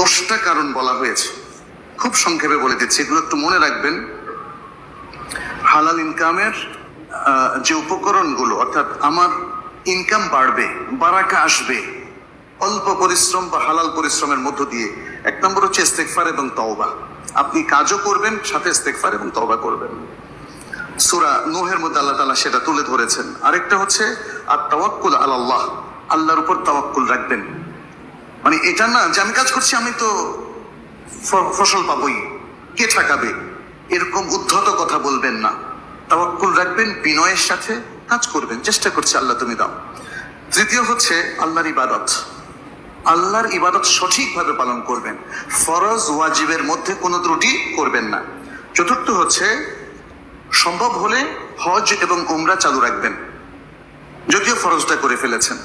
দশটা কারণ বলা হয়েছে। খুব সংক্ষেপে বলে দিচ্ছি, এগুলো একটু মনে রাখবেন। হালাল ইনকামের যে উপকরণগুলো, অর্থাৎ আমার ইনকাম বাড়বে, বারাকা আসবে, অল্প পরিশ্রম বা হালাল পরিশ্রমের মধ্য দিয়ে, এক নম্বর হচ্ছে ইস্তেকফার এবং তওবা। আপনি কাজও করবেন, সাথে ইস্তেকফার এবং তওবা করবেন। সুরা নোহের মধ্যে আল্লাহ তালা সেটা তুলে ধরেছেন। আরেকটা হচ্ছে আর তাওয়াক্কুল আল্লাহ আল্লাহর উপর তাওয়াক্কুল রাখবেন। মানে এটা না যে আমি কাজ করছি, আমি তো ফসল পাবই। কে ঠেকাবে? এরকম উদ্ধত কথা বলবেন না। তাওয়াক্কুল রাখবেন, বিনয়ের সাথে কাজ করবেন। চেষ্টা করছে, আল্লাহ তুমি দাও। তৃতীয় হচ্ছে আল্লাহর ইবাদত। আল্লাহর ইবাদত সঠিকভাবে পালন করবেন। ফরজ ওয়াজিবের মধ্যে কোনো ত্রুটি করবেন না। চতুর্থ হচ্ছে, সম্ভব হলে হজ এবং উমরা চালু রাখবেন। যদিও ফরজটা করে ফেলেছেন।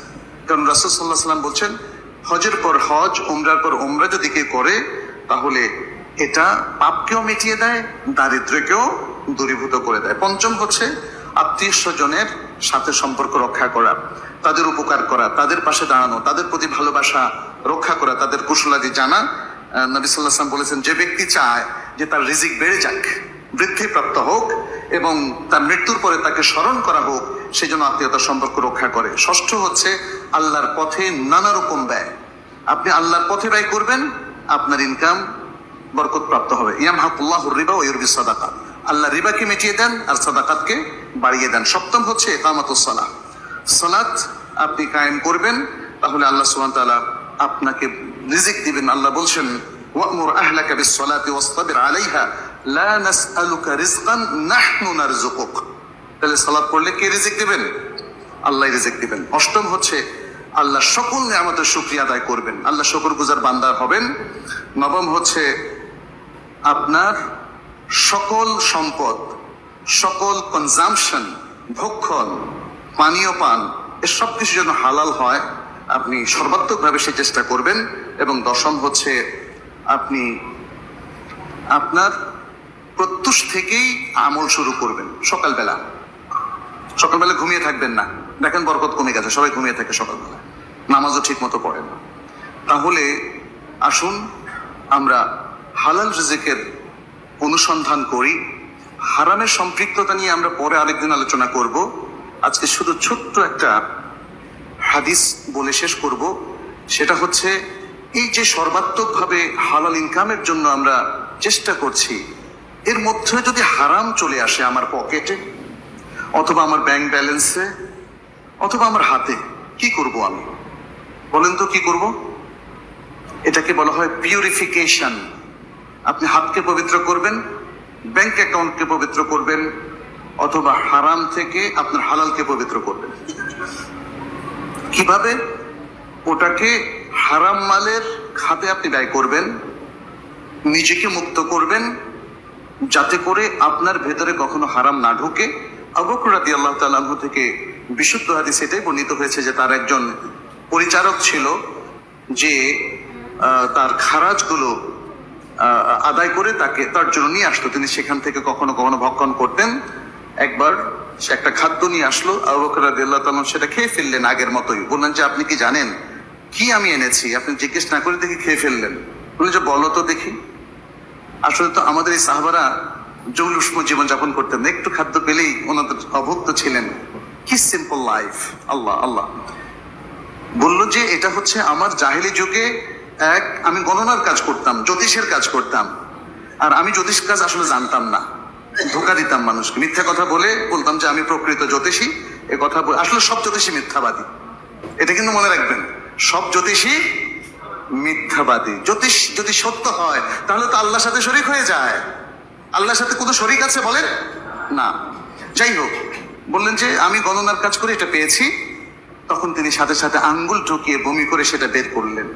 কারণ রাসুল সাল্লাহ সাল্লাম বলছেন হজের পর হজ উমরার পর উমরা যদি কেউ করে তাহলে এটা পাপকেও মিটিয়ে দেয় দারিদ্র্যকেও দূরীভূত করে দেয়। পঞ্চম হচ্ছে আত্মীয় স্বজনের সাথে সম্পর্ক রক্ষা করা তাদের উপকার করা তাদের পাশে দাঁড়ানো তাদের প্রতি ভালোবাসা রক্ষা করা তাদের কুশলাদি জানা। আহ, নবী সাল্লাহ বলেছেন যে ব্যক্তি চায় যে তার রিজিক বেড়ে যাক বৃদ্ধিপ্রাপ্ত হোক এবং তার মৃত্যুর পরে তাকে স্মরণ করা হোক সেই জন্য আত্মীয়তার সম্পর্ক রক্ষা করে। ষষ্ঠ হচ্ছে আল্লাহর পথে নানা রকম ব্যয়। আপনি আল্লাহর পথে ব্যয় করবেন, আপনার ইনকাম বরকত প্রাপ্ত হবে। ইয়াম হাকুল্লাহ রিবা ও ইউরবি সাদাকা। আল্লাহ রিবাকে মিটিয়ে দেন আর সাদাকাতকে বাড়িয়ে দেন। সপ্তম হচ্ছে একামাতুসালাহ সালাত আপনি কায়েম করবেন, তাহলে আল্লাহ সুবহান তাআলা আপনাকে রিজিক দিবেন। আল্লাহ বলছেন, ওয়ামুর আহলাকা বিস-সালাতি ওয়াসতাবির আলাইহা, লা নাসআলুকা রিজকান নাহনু নারযুকুক। তাহলে সালাত পড়লে কে রিজিক দিবেন? আল্লাহ রিজিক দিবেন। অষ্টম হচ্ছে আল্লাহ সকল নিয়ামতের শুকরিয়া আদায় করবেন। আল্লাহ শুকর গুজার বান্দা হবেন। নবম হচ্ছে আপনার সকল সম্পদ, সকল কনজামশন ভক্ষণ, পানীয় পান এর সব কিছু যেন হালাল হয়। আপনি সর্বাত্মকভাবে সে চেষ্টা করবেন। এবং দশম হচ্ছে আপনি আপনার প্রত্যুষ থেকেই আমল শুরু করবেন। সকালবেলা। সকালবেলা ঘুমিয়ে থাকবেন না। দেখেন বরকত কমে গেছে, সবাই ঘুমিয়ে থাকে সকালবেলা। নামাজও ঠিক মতো পড়ে না। তাহলে আসুন, আমরা হালাল রিজিকের অনুসন্ধান করি। হারামের সম্পৃক্ততা নিয়ে আমরা পরে আরেকদিন আলোচনা করব। আজকে শুধু ছোট্ট একটা হাদিস বলে শেষ করব। সেটা হচ্ছে, এই যে সর্বাত্মকভাবে হালাল ইনকামের জন্য আমরা চেষ্টা করছি, এর মধ্যে যদি হারাম চলে আসে আমার পকেটে, অথবা আমার ব্যাংক ব্যালেন্সে অথবা আমার হাতে, কি করব আমি? বলেন তো কি করব? এটাকে বলা হয় পিউরিফিকেশন আপনি হাতকে পবিত্র করবেন ব্যাংক অ্যাকাউন্টকে পবিত্র করবেন, অথবা হারাম থেকে আপনার হালালকে পবিত্র করবেন। কীভাবে? ওটাকে হারাম মালের খাতে আপনি ব্যয় করবেন, নিজেকে মুক্ত করবেন, যাতে করে আপনার ভেতরে কখনো হারাম না ঢুকে। আবকরাদি আল্লাহ তালাহ থেকে বিশুদ্ধ হাদিস এটাই বর্ণিত হয়েছে যে তার একজন পরিচারক ছিল যে তার খারাজগুলো আদায় করে তাকে, তার জন্য নিয়ে আসতো তিনি সেখান থেকে কখনো কখনো ভক্ষণ করতেন। একবার সে একটা খাদ্য নিয়ে আসলো। আল্লাহ সেটা খেয়ে ফেললেন আগের মতোই। বললেন যে, আপনি কি জানেন? কি আমি এনেছি? আপনি জিজ্ঞেস না করে দেখি খেয়ে ফেললেন। বললেন যে, বলো তো দেখি। আসলে তো আমাদের এই সাহাবারা জৌলুষ্ম জীবন যাপন করতেন। একটু খাদ্য পেলেই ওনাদের অভুক্ত ছিলেন। কি সিম্পল লাইফ আল্লাহ আল্লাহ। বলল যে এটা হচ্ছে আমার জাহেলি যুগে এক, আমি গণনার কাজ করতাম, জ্যোতিষের কাজ করতাম। আর আমি জ্যোতিষ কাজ আসলে জানতাম না। ধোকা দিতাম মানুষকে। মিথ্যা কথা বলে বলতাম যে আমি প্রকৃত জ্যোতিষী। এ কথা আসলে সব জ্যোতিষী মিথ্যাবাদী। এটা কিন্তু মনে রাখবেন। সব জ্যোতিষী মিথ্যাবাদী। জ্যোতিষ যদি সত্য হয়, তাহলে তো আল্লাহর সাথে শরিক হয়ে যায়। আল্লাহর সাথে কোনো শরিক আছে বলেন? না। যাই হোক বললেন যে, আমি গণনার কাজ করে এটা পেয়েছি। তখন তিনি সাথে সাথে আঙ্গুল ঢুকিয়ে বমি করে সেটা বের করলেন।